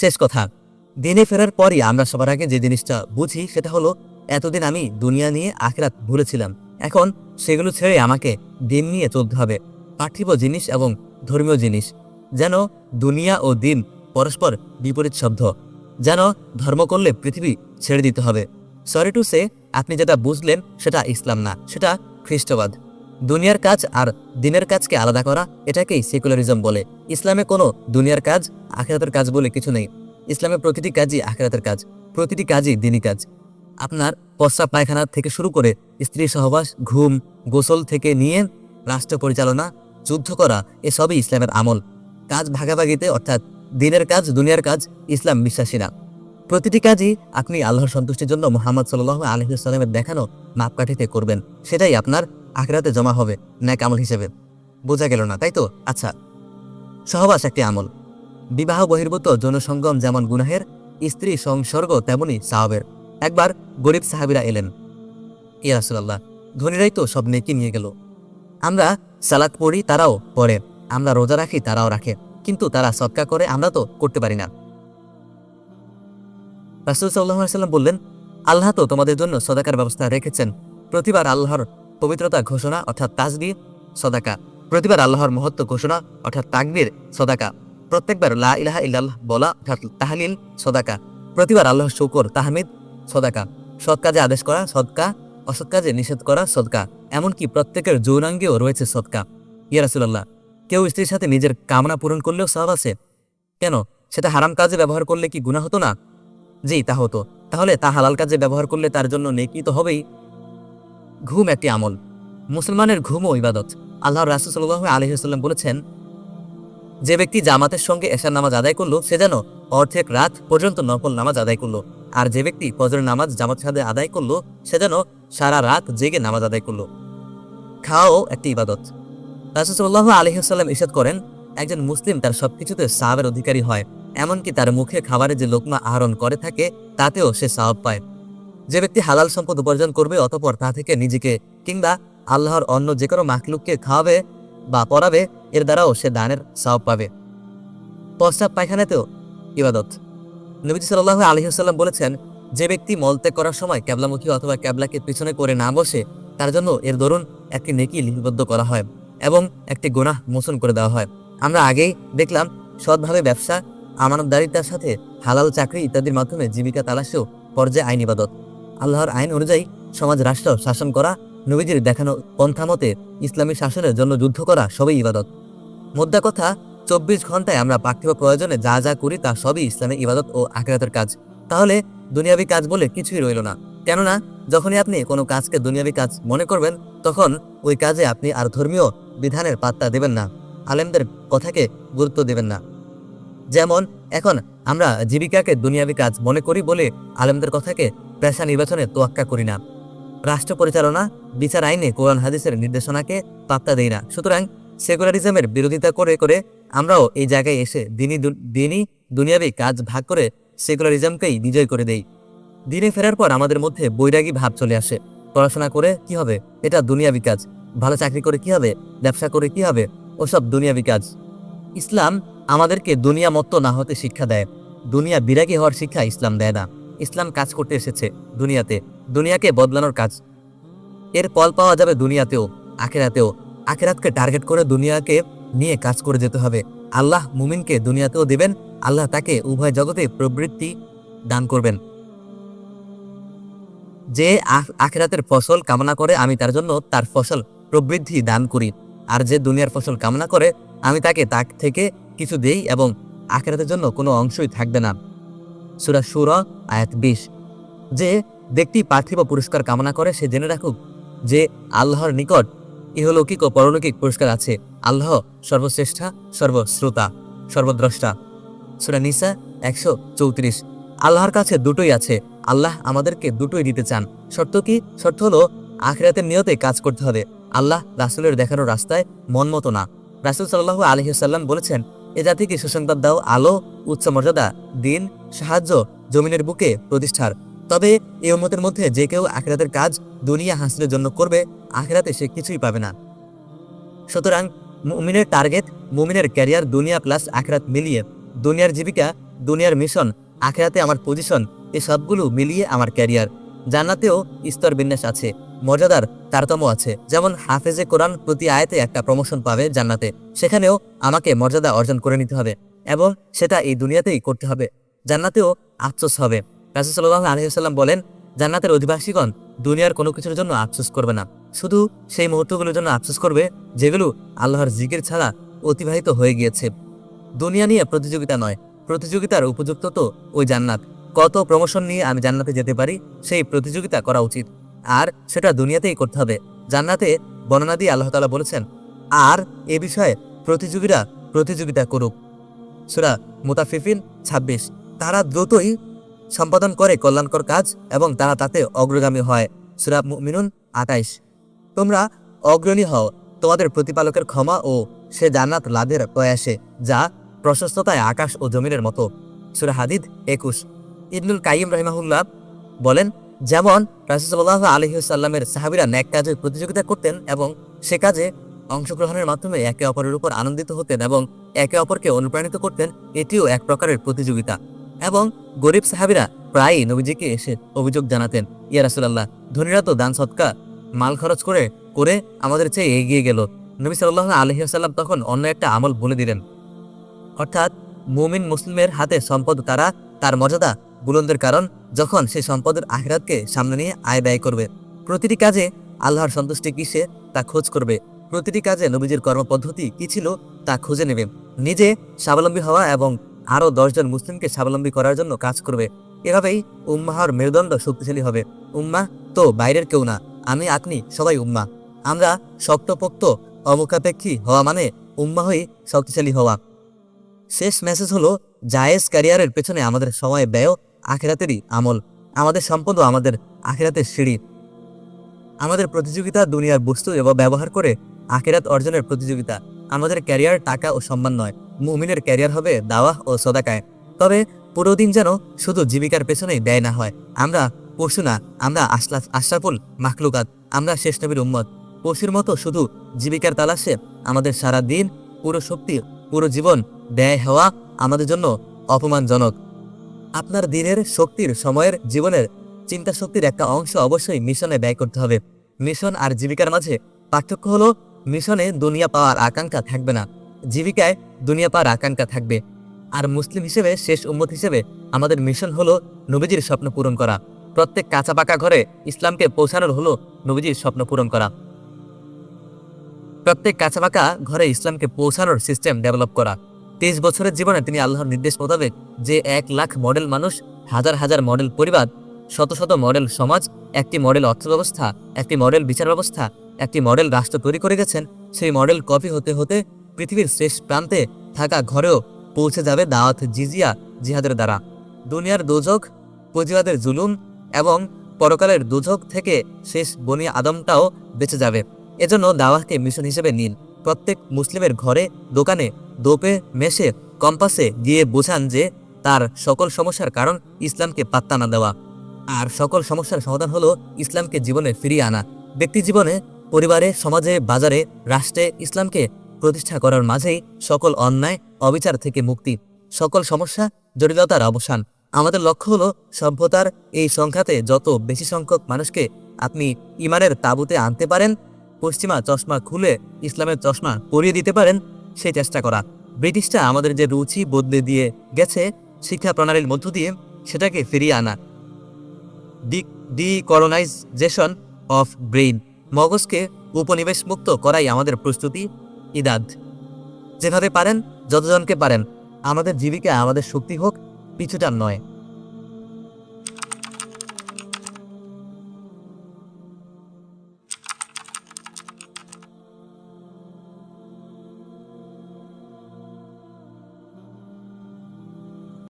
শেষ কথা। দিনে ফেরার পরই আমরা সবার আগে যে জিনিসটা বুঝি সেটা হলো, এতদিন আমি দুনিয়া নিয়ে আখরাত ভুলেছিলাম। এখন সেগুলো ছেড়ে আমাকে দিন নিয়ে চলতে হবে। পার্থিব জিনিস এবং ধর্মীয় জিনিস। যেন দুনিয়া ও দিন পরস্পর বিপরীত শব্দ। যেন ধর্ম করলে পৃথিবী ছেড়ে দিতে হবে। সরি টু সে, আপনি যেটা বুঝলেন সেটা ইসলাম না, সেটা খ্রিস্টবাদ। দুনিয়ার কাজ আর দিনের কাজকে আলাদা করা, এটাকেই সেকুলারিজম বলে। ইসলামে কোনো দুনিয়ার কাজ, আখেরাতের কাজ বলে কিছু নেই। ইসলামে প্রতিটি কাজই আখেরাতের কাজ, প্রতিটি কাজই দিনই কাজ। আপনার প্রস্রাব পায়খানা থেকে শুরু করে স্ত্রী সহবাস, ঘুম, গোসল থেকে নিয়ে রাষ্ট্র পরিচালনা, যুদ্ধ করা, এসবই ইসলামের আমল। কাজ ভাগাভাগিতে, অর্থাৎ দিনের কাজ, দুনিয়ার কাজ, ইসলাম বিশ্বাসী না। প্রতিটি কাজই আপনি আল্লাহর সন্তুষ্টির জন্য মোহাম্মদ সাল্লাহ আলহিসাল্লামের দেখানো মাপকাঠিতে করবেন। সেটাই আপনার আখরাতে জমা হবে ন্যাক আমল হিসেবে। বোঝা গেল না, তাই তো? আচ্ছা। সহবাস একটি আমল। বিবাহ বহির্ভূত জনসঙ্গম যেমন গুনাহের, স্ত্রী সংসর্গ তেমনি সাহাবের। একবার গরিব সাহাবিরা এলেন। ইয়া রাসুলাল্লাহ, ধনীরাই তো সব নেকি নিয়ে গেল। আমরা সালাদ পড়ি, তারাও পড়ে। আমরা রোজা রাখি, তারাও রাখে। কিন্তু তারা সৎকা করে, আমরা তো করতে পারি না। রাসুল সাল্লাহ সাল্লাম বললেন, আল্লাহ তো তোমাদের জন্য সদাকার ব্যবস্থা রেখেছেন। প্রতিবার আল্লাহর পবিত্রতা ঘোষণা, অর্থাৎ তাজবি সদাকা। প্রতিবার আল্লাহর মহত্ব ঘোষণা, অর্থাৎ তাকবীর, সদাকা। প্রত্যেকবার লা ইলাহা ইল্লাল্লাহ বলা, অর্থাৎ তাহলিল, সদাকা। প্রতিবার আল্লাহ শুকর, তাহমিদ, সদাকা। সৎ কাজে আদেশ করা, সদকা। অসৎ কাজে নিষেধ করা, সদকা। এমনকি প্রত্যেকের যৌনাঙ্গেও রয়েছে সদকা। ইয়া রাসুলাল্লাহ, কেউ স্ত্রীর সাথে নিজের কামনা পূরণ করলেও সব আছে? কেন? সেটা হারাম কাজে ব্যবহার করলে কি গুণা হতো না? জি, তা হতো। তাহলে তা হালাল কাজে ব্যবহার করলে তার জন্য নেকি তো হবেই। ঘুম একটি আমল। মুসলমানের ঘুমও ইবাদত। আল্লাহ রাসুল সাল্লাহ আলহিহাল্লাম বলেছেন, যে ব্যক্তি জামাতের সঙ্গে এশার নামাজ আদায় করল, সে যেন অর্ধেক রাত পর্যন্ত নকল নামাজ আদায় করল। আর যে ব্যক্তি ফজরের নামাজ জামাত সাথে আদায় করল, সে যেন সারা রাত জেগে নামাজ আদায় করল। খাওয়াও একটি ইবাদত। রাসুসাল্লাহ আলহিহাল্লাম ইসাদ করেন, একজন মুসলিম তার সবকিছুতে সাহাবের অধিকারী হয়। এমনকি তার মুখে খাবারের যে লোকমা আহরণ করে থাকে, তাতেও সে সাহাব পায়। যে ব্যক্তি হালাল সম্পদ উপার্জন করবে অতপর তা থেকে নিজেকে কিংবা আল্লাহর অন্য যে কোনো মাখলুককে খাওয়াবে বা পড়াবে, এর দ্বারাও সে দানের সাহাব পাবে। প্রস্তাব পায়খানাতেও ইবাদত। নবীজি সাল্লাহ আলহিহাল্লাম বলেছেন, যে ব্যক্তি মলত্যাগ করার সময় ক্যাবলামুখী অথবা ক্যাবলাকে পিছনে করে না বসে, তার জন্য এর দরুন একটি নেকি লিপিবদ্ধ করা হয় এবং একটি গোনাহ মোচন করে দেওয়া হয়। আমরা আগেই দেখলাম, সৎভাবে ব্যবসা, আমানতদারিতার সাথে হালাল চাকরি ইত্যাদির মাধ্যমে জীবিকা তালাশেও পর্যায়ে আইন ইবাদত। আল্লাহর আইন অনুযায়ী সমাজ, রাষ্ট্র, শাসন করা, নবীজির দেখানো পন্থা মতে ইসলামী শাসনের জন্য যুদ্ধ করা সবই ইবাদত। মোদ্দা কথা, চব্বিশ ঘন্টায় আমরা পার্থিব প্রয়োজনে যা যা করি তা সবই ইসলামী ইবাদত ও আখেরাতের কাজ। তাহলে দুনিয়াবী কাজ বলে কিছুই রইল না। কেননা, যখনই আপনি কোনো কাজকে দুনিয়াবী কাজ মনে করবেন, তখন ওই কাজে আপনি আর ধর্মীয় বিধানের পাত্তা দেবেন না। আলেমদের কথাকে গুরুত্ব দেবেন না। যেমন, এখন আমরা জীবিকাকে দুনিয়াবী কাজ মনে করি বলে আলেমদের কথাকে পেশা নির্বাচনে তোয়াক্কা করি না। রাষ্ট্র পরিচালনা, বিচার আইনে কোরআন হাদিসের নির্দেশনাকে পাত্তা দেই না। সুতরাং সেকুলারিজমের বিরোধিতা করে করে আমরাও এই জায়গায় এসে দিনই দিনই দুনিয়াবী কাজ ভাগ করে সেকুলারিজমকেই বিজয় করে দেই। দিনে ফেরার পর আমাদের মধ্যে বৈরাগী ভাব চলে আসে। পড়াশোনা করে কি হবে? এটা দুনিয়াবী কাজ। ভালো চাকরি করে কি হবে? ব্যবসা করে কি হবে? ওসব দুনিয়াবী কাজ। ইসলাম আমাদেরকে দুনিয়া মত্ত না হতে শিক্ষা দেয়। দুনিয়া বিরাগী হওয়ার শিক্ষা ইসলাম দেয় না। ইসলাম কাজ করতে এসেছে দুনিয়াতে, দুনিয়াকে বদলানোর কাজ। এর ফল পাওয়া যাবে দুনিয়াতেও, আখেরাতেও। আখেরাতকে টার্গেট করে দুনিয়াকে নিয়ে কাজ করে যেতে হবে। আল্লাহ মুমিনকে দুনিয়াতেও দেবেন, আল্লাহ তাকে উভয় জগতে প্রবৃত্তি দান করবেন। যে আখেরাতের ফসল কামনা করে আমি তার জন্য তার ফসল প্রবৃদ্ধি দান করি, আর যে দুনিয়ার ফসল কামনা করে আমি তাকে তাক থেকে কিছু দেই এবং আখেরাতের জন্য কোনো অংশই থাকবে না। সুরা সুর আয়াত বিশ। যে ব্যক্তি পার্থিব পুরস্কার কামনা করে, সে জেনে রাখুক যে আল্লাহর নিকট ইহলৌকিক ও পরলৌকিক পুরস্কার আছে। আল্লাহ সর্বশ্রেষ্ঠা, সর্বশ্রোতা, সর্বদ্রষ্টা। সুরা নিসা একশো চৌত্রিশ। আল্লাহর কাছে দুটোই আছে। আল্লাহ আমাদেরকে দুটোই দিতে চান। শর্ত কি? শর্ত হলো আখরাতের নিয়তে কাজ করতে হবে। আল্লাহ রাসুলের দেখানো রাস্তায় মন মতো না। রাসুল সাল্লাহ আলহিসাল্লাম বলেছেন এ জাতিকে সুসংবাদ দাও, আলো, উচ্চ মর্যাদা, দিন, সাহায্য, জমিনের বুকে প্রতিষ্ঠার। তবে এই উম্মতের মধ্যে যে কেউ আখিরাতের কাজ দুনিয়া হাসিলের জন্য করবে, আখেরাতে সে কিছুই পাবে না। সুতরাং মুমিনের টার্গেট, মুমিনের ক্যারিয়ার দুনিয়া প্লাস আখরাত মিলিয়ে, দুনিয়ার জীবিকা, দুনিয়ার মিশন, আখেরাতে আমার পজিশন এই সবগুলো মিলিয়ে আমার ক্যারিয়ার। জান্নাতেও স্তর বিন্যাস আছে। মর্যাদার তারতম্য আছে। যেমন হাফেজে কোরআন প্রতি আয়তে একটা প্রমোশন পাবে জান্নাতে। সেখানেও আমাকে মর্যাদা অর্জন করে নিতে হবে এবং সেটা এই দুনিয়াতেই করতে হবে। জান্নাতেও আফসোস হবে। রাসুল সাল্লাহ আলহিহাল্লাম বলেন, জান্নাতের অধিবাসীগণ দুনিয়ার কোনো কিছুর জন্য আফসোস করবে না। শুধু সেই মুহূর্তগুলোর জন্য আফসোস করবে যেগুলো আল্লাহর জিকির ছাড়া অতিবাহিত হয়ে গিয়েছে। দুনিয়া নিয়ে প্রতিযোগিতা নয়। প্রতিযোগিতার উপযুক্ত তো ওই জান্নাত। কত প্রমোশন নিয়ে আমি জান্নাতে যেতে পারি, সেই প্রতিযোগিতা করা উচিত। আর সেটা দুনিয়াতেই করতে হবে। জান্নাতে বর্ণনা দিয়ে আল্লাহ তালা বলেছেন, আর এ বিষয়ে প্রতিযোগীরা প্রতিযোগিতা করুক। সুরা মুতাফিফিন ছাব্বিশ, তারা দ্রুতই সম্পাদন করে কল্যাণকর কাজ এবং তারা তাতে অগ্রগামী হয়। সুরা মিনুন আটাইশ তোমরা অগ্রণী হও, তোমাদের প্রতিপালকের ক্ষমা ও সে জান্নাত লাভের প্রয়াসে, যা প্রশস্ততায় আকাশ ও জমিনের মতো। সুরা হাদিদ একুশ, ইবনুল কাইম রহিমাহুল্লাহ বলেন যেমন রাসুসাল্লাহ আলহিসাল্লামের সাহাবিরা ন্যাক কাজে প্রতিযোগিতা করতেন এবং সে কাজে অংশগ্রহণের মাধ্যমে একে অপরের উপর আনন্দিত হতেন এবং একে অপরকে অনুপ্রাণিত করতেন, এটিও এক প্রকারের প্রতিযোগিতা। এবং গরিব সাহাবিরা প্রায়ই নবীজিকে এসে অভিযোগ জানাতেন, ইয়া রাসুলাল্লাহ, ধনীরা তো দান সৎকা, মাল খরচ করে করে আমাদের চেয়ে এগিয়ে গেল। নবী সাল্লাহ আলহিহাসাল্লাম তখন অন্য একটা আমল বলে দিলেন। অর্থাৎ মুমিন মুসলিমের হাতে সম্পদ তারা তার মর্যাদা বুলন্দের কারণ যখন সে সম্পদের আখরাতকে সামনে নিয়ে আয় ব্যয় করবে। প্রতিটি কাজে আল্লাহর সন্তুষ্টি কিসে তা খোঁজ করবে। প্রতিটি কাজে নবীজির কর্মপদ্ধতি কি ছিল তা খুঁজে নেবে। নিজে স্বাবলম্বী হওয়া এবং আরও দশজন মুসলিমকে স্বাবলম্বী করার জন্য কাজ করবে। এভাবেই উম্মাহর মেরুদণ্ড শক্তিশালী হবে। উম্মা তো বাইরের কেউ না, আমি আপনি সবাই উম্মা আমরা শক্তপোক্ত, অমুখাপেক্ষী হওয়া মানে উম্মা হয়ে শক্তিশালী হওয়া। শেষ মেসেজ হলো, জায়েজ ক্যারিয়ারের পেছনে আমাদের সময় ব্যয় আখেরাতেরই আমল। আমাদের সম্পদও আমাদের আখেরাতের সিঁড়ি। আমাদের প্রতিযোগিতা দুনিয়ার বস্তু এবং ব্যবহার করে আখেরাত অর্জনের প্রতিযোগিতা। আমাদের ক্যারিয়ার টাকা ও সম্মান নয়। মুমিনের ক্যারিয়ার হবে দাওয়া ও সদাকায়। তবে পুরো দিন যেন শুধু জীবিকার পেছনেই ব্যয় না হয়। আমরা পশু না, আমরা আশলাফ, আশরাফুল মাখলুকাত। আমরা শেষ নবীর উম্মত। পশুর মতো শুধু জীবিকার তালাশে আমাদের সারা দিন পুরো শক্তি, পুরো জীবন ব্যয় হওয়া আমাদের জন্য অপমানজনক। আপনার দিনের শক্তির সময়ের জীবনের চিন্তা শক্তির একটা অংশ অবশ্যই মিশনে ব্যয় করতে হবে। মিশন আর জীবিকার মাঝে পার্থক্য হলো, মিশনে দুনিয়া পাওয়ার আকাঙ্ক্ষা থাকবে না। জীবিকায় দুনিয়া পাওয়ার আকাঙ্ক্ষা থাকবে। আর মুসলিম হিসেবে, শেষ উম্মত হিসেবে আমাদের মিশন হলো নবীজির স্বপ্ন পূরণ করা। প্রত্যেক কাঁচা পাকা ঘরে ইসলামকে পৌঁছানোর হলো নবীজির স্বপ্ন পূরণ করা। প্রত্যেক কাঁচা পাকা ঘরে ইসলামকে পৌঁছানোর সিস্টেম ডেভেলপ করা। তেইশ বছরের জীবনে তিনি আল্লাহর নির্দেশ মোতাবেক যে এক লাখ মডেল মানুষ, হাজার হাজার মডেল পরিবার, শত শত মডেল সমাজ, একটি মডেল অর্থব্যবস্থা, একটি মডেল বিচার ব্যবস্থা, একটি মডেল রাষ্ট্র তৈরি করে গেছেন, সেই মডেল কপি হতে হতে পৃথিবীর শেষ প্রান্তে থাকা ঘরেও পৌঁছে যাবে দাওয়াত জিজিয়া জিহাদের দ্বারা। দুনিয়ার দুযোগ প্রতিবাদের জুলুম এবং পরকালের দুযোগ থেকে শেষ বনি আদমটাও বেঁচে যাবে। এজন্য দাওয়াহকে মিশন হিসেবে নিন। প্রত্যেক মুসলিমের ঘরে, দোকানে দোপে মেশে কম্পাসে গিয়ে বোঝান যে তার সকল সমস্যার কারণ ইসলামকে পাত্তা না দেওয়া। আর সকল সমস্যার সমাধান হলো ইসলামকে জীবনে ফিরিয়ে আনা। ব্যক্তি জীবনে, পরিবারে, সমাজে, বাজারে, রাষ্ট্রে ইসলামকে প্রতিষ্ঠা করার মাঝেই সকল অন্যায়, অবিচার থেকে মুক্তি। সকল সমস্যা, জটিলতার অবসান। আমাদের লক্ষ্য হলো সভ্যতার এই সংখ্যাতে যত বেশি সংখ্যক মানুষকে আপনি ইমানের তাঁবুতে আনতে পারেন, পশ্চিমা চশমা খুলে ইসলামের চশমা পরিয়ে দিতে পারেন সেই চেষ্টা করা। ব্রিটিশরা আমাদের যে রুচি, বদলে দিয়ে গেছে শিক্ষা প্রণালীর মধ্য দিয়ে সেটাকে ফিরিয়ে আনা। ডি ডিকরোনাইজেশন অফ ব্রেইন মগজকে উপনিবেশ মুক্ত করাই আমাদের প্রস্তুতি, ইদাদ। যেভাবে পারেন, যতজনকে পারেন, আমাদের জীবিকা, আমাদের শক্তি হোক পিছুটার নয়।